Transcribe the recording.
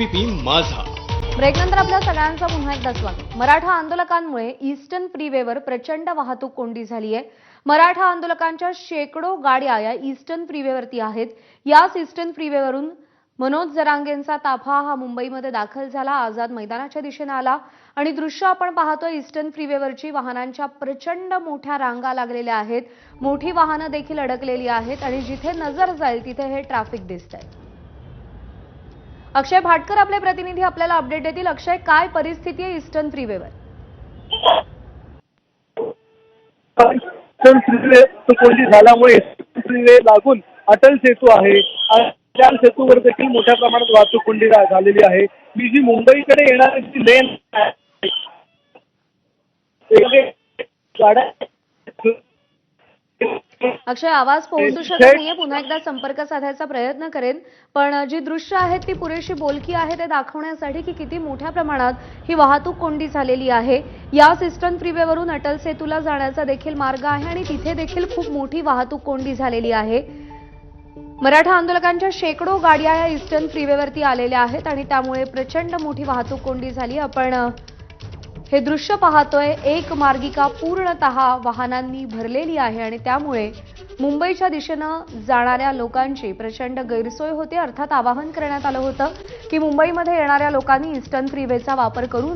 ABP माझा. ब्रेकनंतर आपल्या सगळ्यांचं पुन्हा एकदा स्वागत. मराठा आंदोलकांमुळे ईस्टर्न फ्रीवेवर प्रचंड वाहतूक कोंडी झाली आहे मराठा आंदोलकांच्या शेकडो गाड्या या ईस्टर्न फ्रीवेवरती आहेत. याच ईस्टर्न फ्रीवेवरून मनोज जरांगेंचा ताफा हा मुंबईमध्ये दाखल झाला. आझाद मैदानाच्या दिशेने आला. आणि दृश्य आपण पाहतोय ईस्टर्न फ्रीवेवरची वाहनांच्या प्रचंड मोठ्या रांगा लागलेल्या आहेत. मोठी वाहनं देखील अडकलेली आहेत. आणि जिथे नजर जाईल तिथे हे ट्रॅफिक दिसत आहे अक्षय भाटकर आपले प्रतिनिधी आपल्याला अपडेट देतील. अक्षय काय परिस्थिती आहे ईस्टर्न फ्रीवेवर ईस्टर्न फ्रीवे कोंडी झाल्यामुळे फ्रीवे लागून अटल सेतू आहे. अटल त्या सेतूवर देखील मोठ्या प्रमाणात वाहतूक कोंडी झालेली आहे. मी जी मुंबईकडे येणारी जी लेन गाड्या अक्षय आवाज पोहोचू शकत नाहीये. पुन्हा एकदा संपर्क साधायचा प्रयत्न करेन. पण जी दृश्य आहेत ती पुरेशी बोलकी आहे ते दाखवण्यासाठी की किती मोठ्या प्रमाणात ही वाहतूक कोंडी झालेली आहे. याच ईस्टर्न फ्रीवेवरून अटल सेतूला जाण्याचा देखील मार्ग आहे आणि तिथे देखील खूप मोठी वाहतूक कोंडी झालेली आहे. मराठा आंदोलकांच्या शेकडो गाड्या या ईस्टर्न फ्रीवेवरती आलेल्या आहेत आणि त्यामुळे प्रचंड मोठी वाहतूक कोंडी झाली आपण हे दृश्य पाहतोय एक मार्गिका पूर्णत वाहनांनी भरलेली आहे आणि त्यामुळे मुंबईच्या दिशेनं जाणाऱ्या लोकांची प्रचंड गैरसोय होते. अर्थात आवाहन करण्यात आलं होतं की मुंबईमध्ये येणाऱ्या लोकांनी इस्टर्न फ्रीवेचा वापर करून